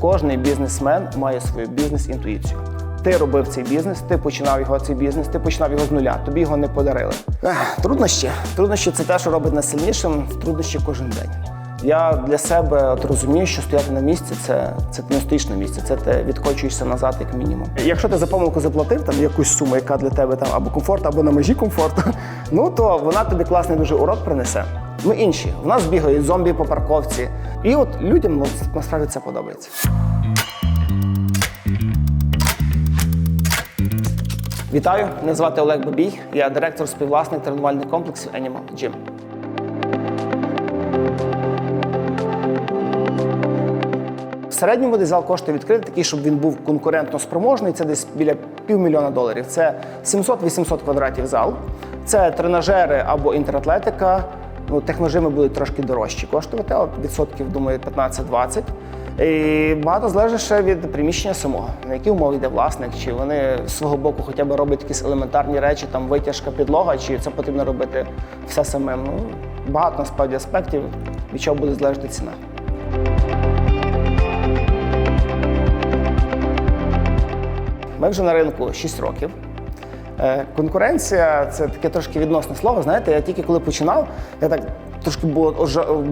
кожний бізнесмен має свою бізнес-інтуїцію. Ти робив цей бізнес, ти починав його цей бізнес, ти починав його з нуля, тобі його не подарили. Ех, труднощі. Труднощі це те, що робить нас сильнішим. Труднощі кожен день. Я для себе от розумію, що стояти на місці це, це не стоїш на місці, це ти відкочуєшся назад, як мінімум. Якщо ти за помилку заплатив там якусь суму, яка для тебе там або комфорт, або на межі комфорту, ну то вона тобі класний дуже урок принесе. Ми інші. В нас бігають зомбі по парковці. І от людям ну, насправді це подобається. Вітаю, мене звати Олег Бабій. Я директор співвласник тренувальних комплексів Animal Gym. Середньому десь зал коштує відкрити такий, щоб він був конкурентно спроможний. Це десь біля півмільйона доларів. Це 700-800 квадратів зал. Це тренажери або інтератлетика. Ну, техножими будуть трошки дорожчі коштувати, але відсотків, думаю, 15-20. І багато залежить ще від приміщення самого, на які умови йде власник, чи вони з свого боку хоча б роблять якісь елементарні речі, там витяжка підлога, чи це потрібно робити все самим. Ну, багато насправді аспектів, від чого буде залежати ціна. Ми вже на ринку 6 років. Е, Конкуренція це таке трошки відносне слово. Знаєте, я тільки коли починав, я так трошки було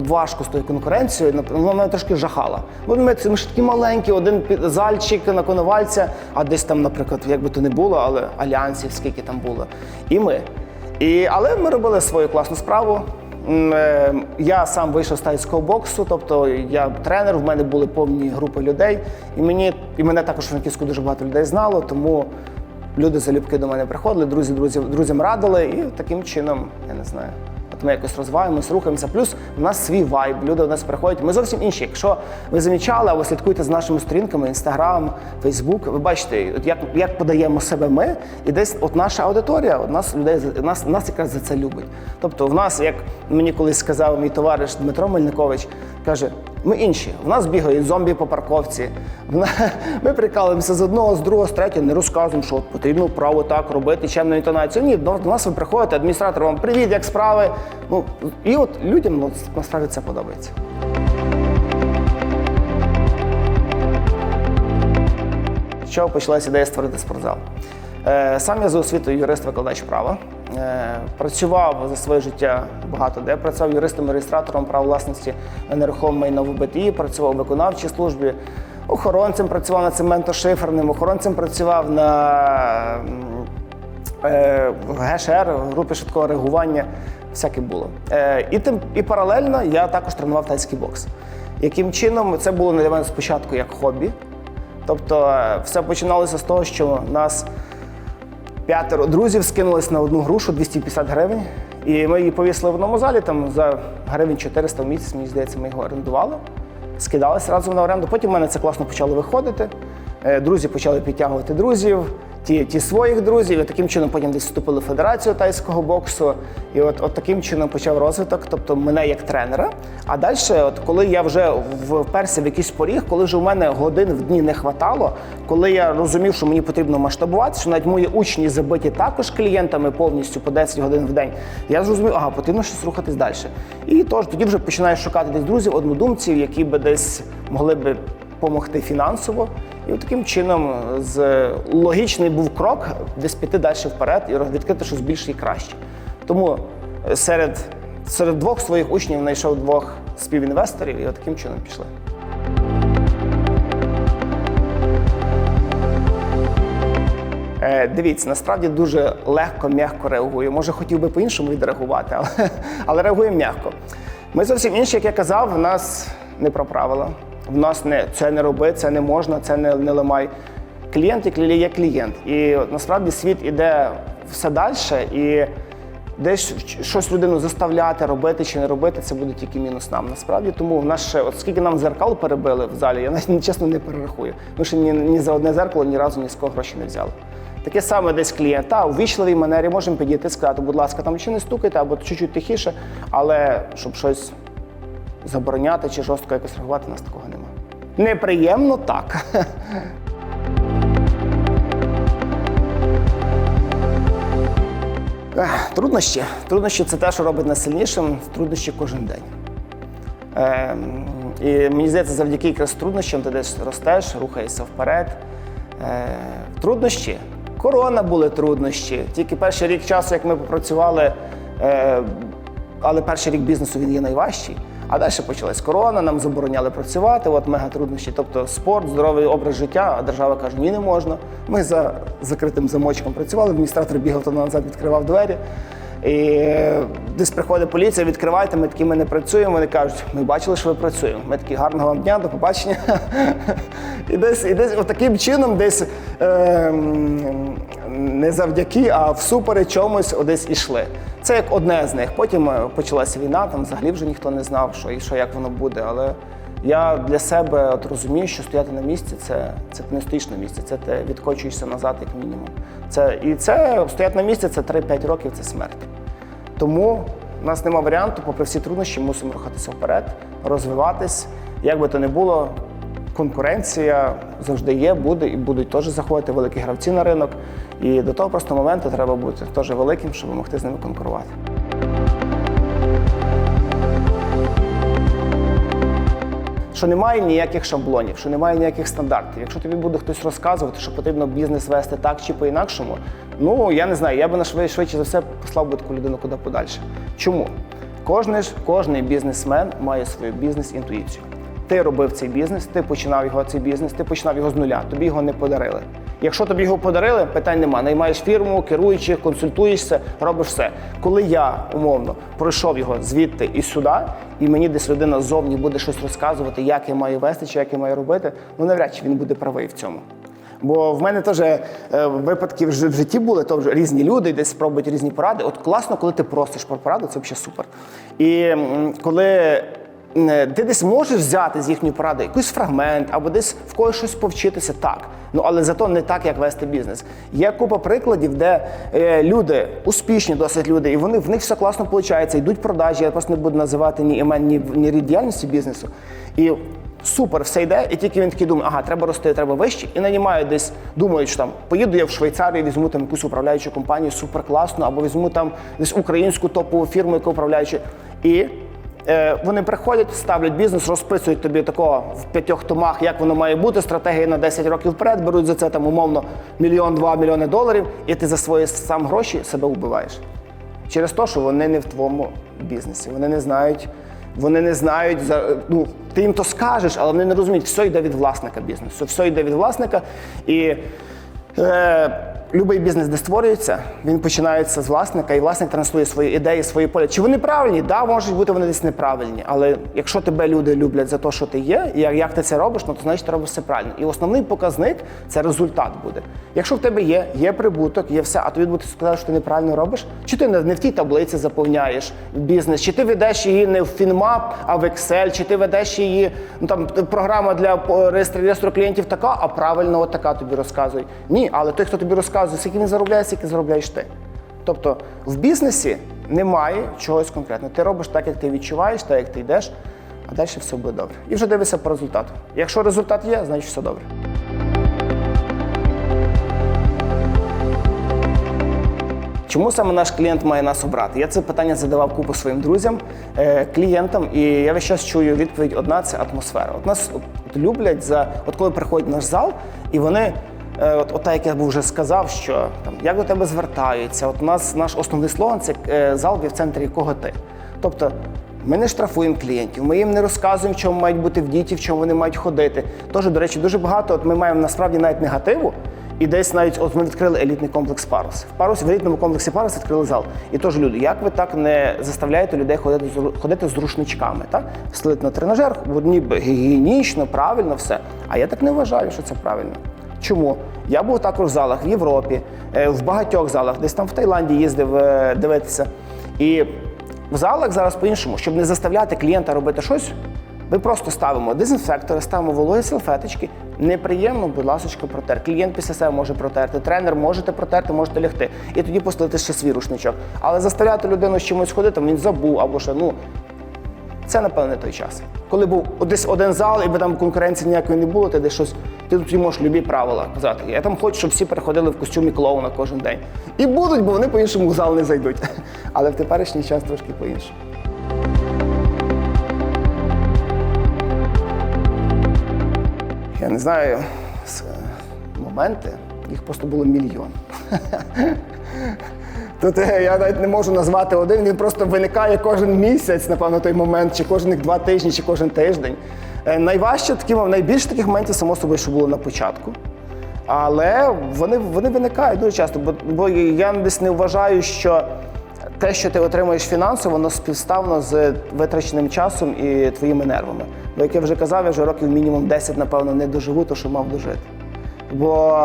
важко з тою конкуренцією, нап- вона мене трошки жахала. Бо ми, це- ми ж такі маленькі, один зальчик на коновальця, а десь там, наприклад, як би то не було, але альянсів, скільки там було. І ми. І, але ми робили свою класну справу. Е, Я сам вийшов з тайського боксу, тобто я тренер, в мене були повні групи людей, і мені і мене також в Франківську дуже багато людей знало, тому люди залюбки до мене приходили, друзі, друзі друзям радили, і таким чином, я не знаю. От ми якось розвиваємось, рухаємося. Плюс у нас свій вайб, люди до нас приходять. Ми зовсім інші. Якщо ви замічали або слідкуєте з нашими сторінками, інстаграм, фейсбук, ви бачите, от як, як подаємо себе ми, і десь от наша аудиторія, от нас людей нас, нас якраз за це любить. Тобто, в нас, як мені колись сказав мій товариш Дмитро Мельникович, каже. Ми інші. В нас бігають зомбі по парковці. Ми прикалуємося з одного, з другого, з третього, не розказуємо, що от потрібно вправо так робити, чемну інтонацію. Ні, до нас ви приходите, адміністратор вам привіт, як справи. Ну і от людям насправді це подобається. З чого почалася ідея створити спортзал? Е, Сам я за освітою юрист-викладач права. Е, Працював за своє життя багато де. Працював юристом-реєстратором прав власності на нерухоме майно в БТІ, працював у виконавчій службі, охоронцем працював на цементошиферним, охоронцем працював на е, ГШР, групі швидкого реагування, всяке було. І, тим, і паралельно я також тренував тайський бокс. Яким чином це було для мене спочатку як хобі. Тобто все починалося з того, що нас п'ятеро друзів скинулись на одну грушу 250 гривень. І ми її повісили в одному залі, там за гривень 400 в місяць, мені здається, ми його орендували. Скидалися разом на оренду. Потім в мене це класно почало виходити. Е, Друзі почали підтягувати друзів, ті, ті своїх друзів. І таким чином потім десь вступили в федерацію тайського боксу. І от, от таким чином почав розвиток, тобто мене як тренера. А далі, от коли я вже вперся в якийсь поріг, коли вже у мене годин в дні не хватало, коли я розумів, що мені потрібно масштабуватися, що навіть мої учні забиті також клієнтами повністю по 10 годин в день, я зрозумів, ага, потрібно щось рухатись далі. І тож тоді вже починаєш шукати десь друзів, однодумців, які би десь могли би допомогти фінансово. І от таким чином з логічний був крок десь піти далі вперед і відкрити щось більше і краще. Тому е, серед, серед двох своїх учнів знайшов двох співінвесторів і от таким чином пішли. Е, Дивіться, насправді дуже легко, м'яко реагую. Може, хотів би по-іншому відреагувати, але, але реагуємо м'яко. Ми зовсім інші, як я казав, в нас не про правила. В нас не це не роби, це не можна, це не, не ламай. Клієнт і клієнт є клієнт. І насправді світ іде все далі, і десь щось людину заставляти робити чи не робити, це буде тільки мінус нам. Насправді, тому в нас ще, от скільки нам зеркал перебили в залі, я навіть чесно не перерахую. Ми ще ні, ні за одне зеркало ні разу ні з кого гроші не взяли. Таке саме десь клієнт, та у вічливій манері можемо підійти сказати, будь ласка, там чи не стукайте, або чуть-чуть тихіше, але щоб щось забороняти чи жорстко якось реагувати, нас такого немає. Неприємно так. Труднощі. Труднощі це те, що робить нас сильнішим. Труднощі кожен день. Ем, І мені здається, завдяки якраз труднощам ти десь ростеш, рухаєшся вперед. Е, труднощі. Корона були труднощі. Тільки перший рік часу, як ми попрацювали, е, але перший рік бізнесу він є найважчий. А далі почалась корона, нам забороняли працювати, от мега труднощі. Тобто спорт, здоровий образ життя, а держава каже, ні, не можна. Ми за закритим замочком працювали, адміністратор бігав то назад, відкривав двері. І десь приходить поліція, відкривайте, ми такі ми не працюємо. Вони кажуть, ми бачили, що ви працюємо. Ми такі гарного вам дня, до побачення. І десь, і десь таким чином, десь е, не завдяки, а всупереч чомусь десь ішли. Це як одне з них. Потім е, почалася війна, там взагалі вже ніхто не знав, що і що як воно буде. Але я для себе от розумію, що стояти на місці це, це не стоїш на місці, це ти відкочуєшся назад, як мінімум. Це, і це стоять на місці це 3-5 років, це смерть. Тому в нас нема варіанту, попри всі труднощі, мусимо рухатися вперед, розвиватись. Як би то не було, конкуренція завжди є, буде і будуть теж заходити великі гравці на ринок. І до того просто моменту треба бути теж великим, щоб могти з ними конкурувати. Що немає ніяких шаблонів, що немає ніяких стандартів. Якщо тобі буде хтось розказувати, що потрібно бізнес вести так чи по-інакшому, ну я не знаю, я би на швидше, за все послав би таку людину куди подальше. Чому? Кожний ж кожний бізнесмен має свою бізнес-інтуїцію. Ти робив цей бізнес, ти починав його цей бізнес, ти починав його з нуля, тобі його не подарили. Якщо тобі його подарили, питань нема. Наймаєш фірму, керуючих, консультуєшся, робиш все. Коли я умовно пройшов його звідти і сюди, і мені десь людина ззовні буде щось розказувати, як я маю вести чи як я маю робити, ну навряд чи він буде правий в цьому. Бо в мене теж е, випадки в житті були, то вже різні люди десь спробують різні поради. От класно, коли ти просиш про пораду, це взагалі супер. І коли ти десь можеш взяти з їхньої поради якийсь фрагмент або десь в когось щось повчитися, так. Ну але зато не так, як вести бізнес. Є купа прикладів, де е, люди успішні, досить люди, і вони в них все класно виходить, йдуть продажі. Я просто не буду називати ні імен, ні, ні рід діяльності бізнесу. І супер, все йде, і тільки він такий думає, ага, треба рости, треба вище, і нанімають десь, думають, що там поїду я в Швейцарію, візьму там якусь управляючу компанію, супер класну, або візьму там десь українську топову фірму, яку управляючу. І е, вони приходять, ставлять бізнес, розписують тобі такого в п'ятьох томах, як воно має бути, стратегія на 10 років вперед, беруть за це там умовно мільйон-два мільйони доларів, і ти за свої сам гроші себе вбиваєш. Через те, що вони не в твоєму бізнесі, вони не знають. Вони не знають ну ти їм то скажеш, але вони не розуміють, все йде від власника бізнесу. Все йде від власника. І е, будь-який бізнес, де створюється, він починається з власника, і власник транслює свої ідеї, свої поля. Чи вони правильні? Да, можуть бути вони десь неправильні. Але якщо тебе люди люблять за те, що ти є, і як, ти це робиш, ну то значить ти робиш все правильно. І основний показник це результат буде. Якщо в тебе є, є прибуток, є все, а тобі буде сказати, що ти неправильно робиш, чи ти не в тій таблиці заповняєш бізнес, чи ти ведеш її не в Фінмап, а в Excel, чи ти ведеш її, ну там програма для реєстру клієнтів така, а правильно от така тобі розказує. Ні, але той, хто тобі розказує, скільки він заробляє, скільки заробляєш ти. Тобто в бізнесі немає чогось конкретного. Ти робиш так, як ти відчуваєш, так як ти йдеш, а далі все буде добре. І вже дивишся по результату. Якщо результат є, значить все добре. Чому саме наш клієнт має нас обрати? Я це питання задавав купу своїм друзям, е, клієнтам, і я весь час чую відповідь одна це атмосфера. От нас от люблять за от коли приходять наш зал, і вони. Е, От, от так, як я вже сказав, що там як до тебе звертаються. От у нас наш основний слоган це е, зал, в центрі якого ти. Тобто ми не штрафуємо клієнтів, ми їм не розказуємо, в чому мають бути в діті, в чому вони мають ходити. Тож, до речі, дуже багато. От ми маємо насправді навіть негативу. І десь навіть от ми відкрили елітний комплекс Парус. В Парусі в елітному комплексі Парус відкрили зал. І теж люди, як ви так не заставляєте людей ходити з ходити з рушничками? Так? Встелити на тренажер, б гігієнічно, правильно все. А я так не вважаю, що це правильно. Чому? Я був також в залах в Європі, е, в багатьох залах, десь там в Таїланді їздив е, дивитися. І в залах зараз по-іншому, щоб не заставляти клієнта робити щось, ми просто ставимо дезінфектори, ставимо вологі салфеточки. Неприємно, будь ласка, протер. Клієнт після себе може протерти, тренер можете протерти, можете лягти. І тоді поставити ще свій рушничок. Але заставляти людину з чимось ходити, він забув або що, ну це напевно не той час. Коли був десь один зал, і там конкуренції ніякої не було, ти десь щось, ти тут можеш любі правила казати. Я там хочу, щоб всі переходили в костюмі клоуна кожен день. І будуть, бо вони по-іншому в зал не зайдуть. Але в теперішній час трошки по-іншому. я не знаю, моменти, їх просто було мільйон. Тут е, я навіть не можу назвати один, він просто виникає кожен місяць, напевно, той момент, чи кожних два тижні, чи кожен тиждень. Е, Найважче такі, найбільше таких моментів, само собою, що було на початку. Але вони, вони виникають дуже часто, бо, бо я десь не вважаю, що те, що ти отримуєш фінансово, воно співставно з витраченим часом і твоїми нервами. Бо як я вже казав, я вже років мінімум 10, напевно, не доживу, то що мав дожити. Бо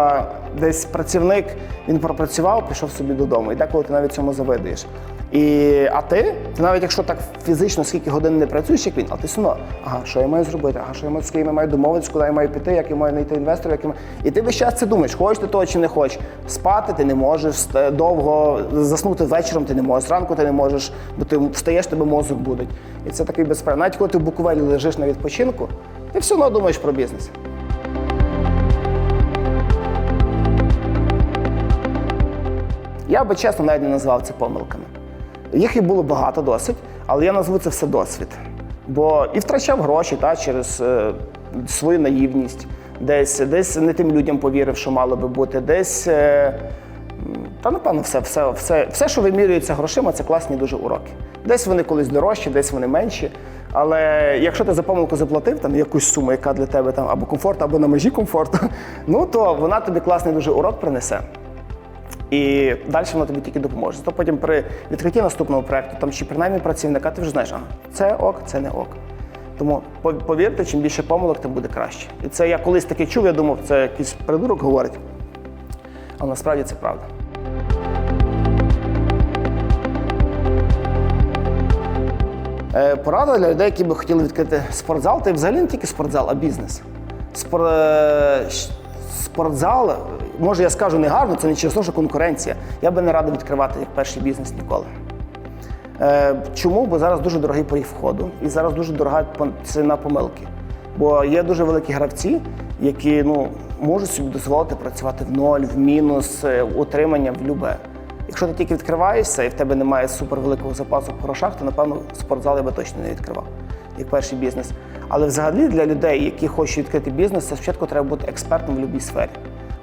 десь працівник він пропрацював, пішов собі додому, і деколи ти навіть цьому завидуєш. І, а ти, ти навіть якщо так фізично скільки годин не працюєш, як він, а ти все ага, що я маю зробити, ага, що я маю з ким я маю домовитися, куди я маю піти, як я маю знайти інвестора, як я. І ти весь час це думаєш, хочеш ти того чи не хочеш. Спати ти не можеш, довго заснути вечором ти не можеш, зранку ти не можеш, бо ти встаєш, тебе мозок будить. І це такий безпер. Навіть коли ти в Буковелі лежиш на відпочинку, ти все одно думаєш про бізнес. Я би чесно навіть не назвав це помилками. Їх і було багато досить, але я назву це все досвід. Бо і втрачав гроші та, через е, свою наївність, десь, десь не тим людям повірив, що мало би бути, десь. Е, та напевно, все, все, все, все, що вимірюється грошима, це класні дуже уроки. Десь вони колись дорожчі, десь вони менші. Але якщо ти за помилку заплатив там якусь суму, яка для тебе там або комфорт, або на межі комфорту, ну то вона тобі класний дуже урок принесе. І далі воно тобі тільки допоможе. То потім при відкритті наступного проекту, там чи принаймні працівника, ти вже знаєш, ага, це ок, це не ок. Тому повірте, чим більше помилок, тим буде краще. І це я колись таке чув, я думав, це якийсь придурок говорить. Але насправді це правда. Е, Порада для людей, які би хотіли відкрити спортзал, та взагалі не тільки спортзал, а бізнес. Спор... е, Спортзал, може я скажу не гарно, це не через те, що конкуренція. Я би не радив відкривати як перший бізнес ніколи. Е, Чому? Бо зараз дуже дорогий поріг входу і зараз дуже дорога ціна помилки. Бо є дуже великі гравці, які ну, можуть собі дозволити працювати в ноль, в мінус, е, утримання в любе. Якщо ти тільки відкриваєшся і в тебе немає супервеликого запасу в грошах, то напевно спортзал я би точно не відкривав як перший бізнес. Але взагалі для людей, які хочуть відкрити бізнес, це спочатку треба бути експертом в будь-якій сфері.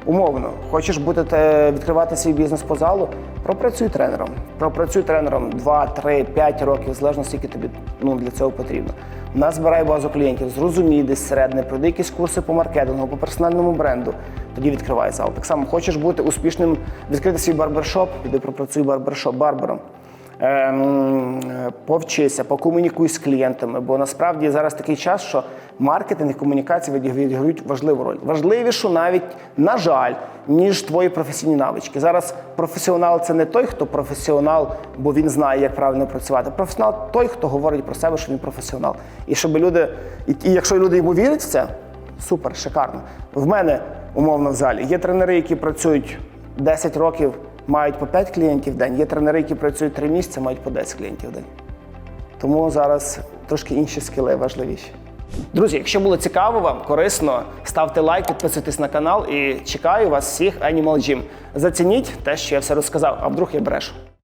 Умовно, хочеш бути відкривати свій бізнес по залу, пропрацюй тренером. Пропрацюй тренером 2, 3, 5 років, залежно скільки тобі ну, для цього потрібно. Назбирай базу клієнтів, зрозумій десь середне, пройди якісь курси по маркетингу, по персональному бренду. Тоді відкривай зал. Так само хочеш бути успішним, відкрити свій барбершоп, піди пропрацюй барбершоп барбером. Ем, повчися, покомунікуй з клієнтами, бо насправді зараз такий час, що маркетинг і комунікація відіграють- важливу роль. Важливішу навіть, на жаль, ніж твої професійні навички. Зараз професіонал це не той, хто професіонал, бо він знає, як правильно працювати. Професіонал той, хто говорить про себе, що він професіонал. І щоб люди, і якщо люди йому вірять в це, супер, шикарно. В мене умовно в залі є тренери, які працюють 10 років мають по 5 клієнтів в день. Є тренери, які працюють 3 місяці, мають по 10 клієнтів в день. Тому зараз трошки інші скіли важливіші. Друзі, якщо було цікаво вам, корисно, ставте лайк, підписуйтесь на канал і чекаю вас всіх Animal Gym. Зацініть те, що я все розказав, а вдруг я брешу.